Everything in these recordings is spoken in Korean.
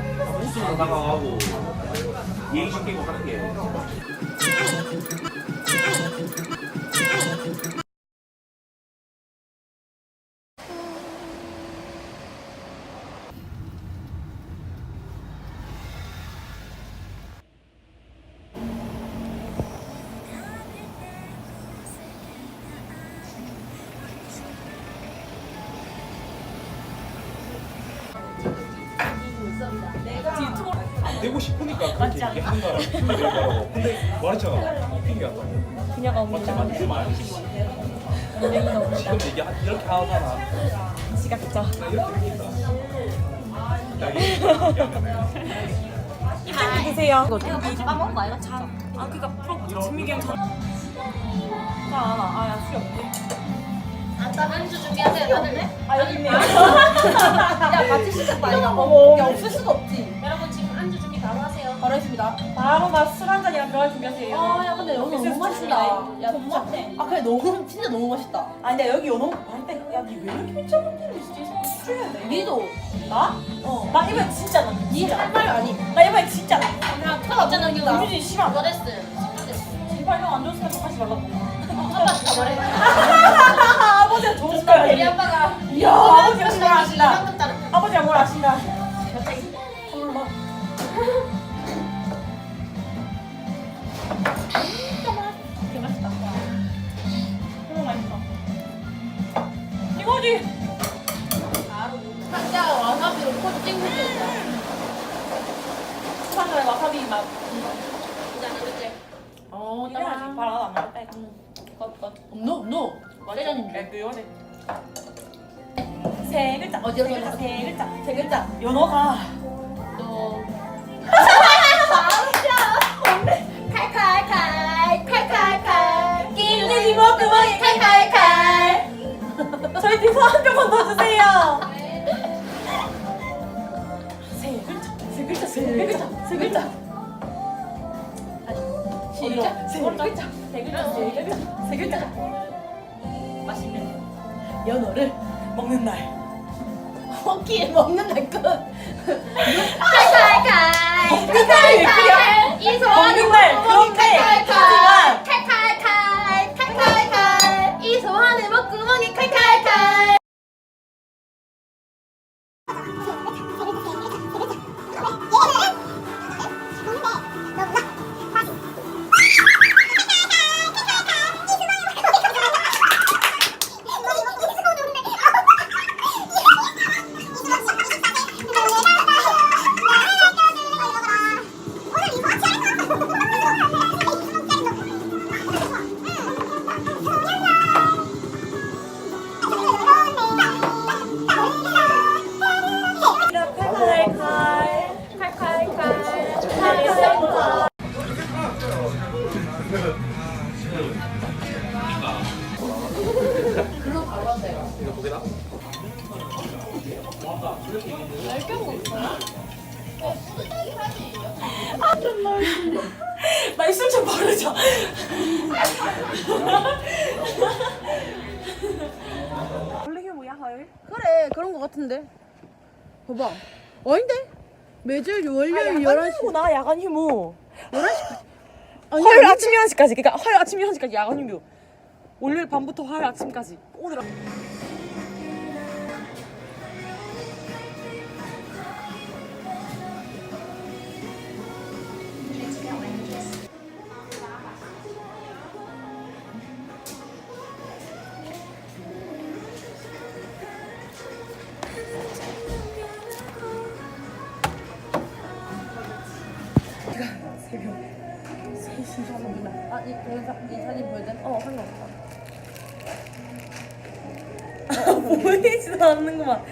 무스로 다가가고 예의 시키고 하는 게 되고 싶으니까 그렇게 얘기하는 거라 핑계라고 근데 말했잖아 핑계였다 그녀가 맞지. 맞지 그 은행이가 옵니다. 지금 얘기 이렇게 하잖아 지각자. 나 이렇게 느낀다 나 이렇게 입장 드세요. 이거 까먹은 거 아니야? 참. 아 그니까 프로 진미경 전. 아나 아야 수이 없네. 안주 준비하세요. 다들. 아 여기 있네요. 야 같이 시작 빨리. 어머. 야 없을 수가 없지. 여러분 지금 안주 준비 바로 하세요. 바로 했습니다. 바로 나술 한 잔이랑 들어갈 준비하세요. 아 야 근데 여기 너무 맛있다. 야 진짜. 아 그래 너무 진짜 너무 맛있다. 아 근데 여기 연어 할때 야니 왜 이렇게 미쳐버리는 진짜 수해야 돼. 니도 나? 어. 나 이번에 진짜 나. 진짜. 니할말 아니. 나 이번에 진짜 나. 그냥 털 없잖아 이거. 유진 심한. 이거 됐어. 진짜 됐어. 제발 형안 좋은 생각 하지 말라고. 아빠 진짜 말해. 아버지가 좋은 걸 우리 알지. 아빠가 이야 아버지가 뭘 아신다. 아버지가 뭘 아신다. 되게 맛있다. 너무. 이거지. 와사비로 와사비 맛. 진짜 그렇지. 어, 이래야지. 발 하나 안 때. 것, 것. 노 노. 세전인데. 그 요새. 세 글자. 어디로 세 글자. 세 글자. 세 글자. 연어가. 또. 칼칼칼 칼칼칼 끼리지 뭐 그만해. 칼칼칼 저희 뒤서 한 병만 더 주세요. 세 글자. 세 글자. 세 글자. 세 글자. 시작 세 글자. 세 글자. 세 글자. 세 글자. 맛있는 연어를 먹는 날. 호키에 먹는 날 끝 칼칼칼 칼칼칼. 먹는 날. 그런데 하지만 칼칼칼 칼칼칼 이 소환의 먹구멍이 칼칼칼. 말씀 좀 버리자. 원래 뭐야, 헐? 그래 그런 거 같은데 봐봐 아닌데 매주 월요일 11시 휴무나 야간 휴무. 11시 아니, 화요일? 아침 11시까지. 그러니까 화요일 아침 11시까지 야간 휴무. 월요일 밤부터 화요일 아침까지. 오늘 새 벽 3시 정도입니다. 아, 이, 동영상, 이 사진 보여줘? 어, 상관없다. 보이지도 않는구만.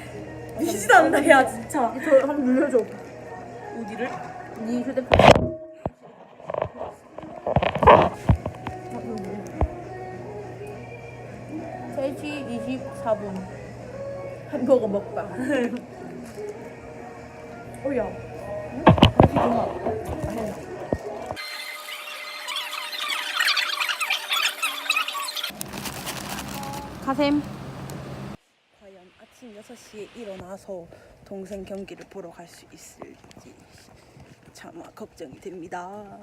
보이지도 않는다, 야, 진짜. 저 한번 눌러줘. 어디를? 네 휴대폰. 세시 24분. 햄버거 먹방. 어야. 어디 좋아? 가셈. 과연 아침 6시에 일어나서 동생 경기를 보러 갈 수 있을지 차마 걱정이 됩니다.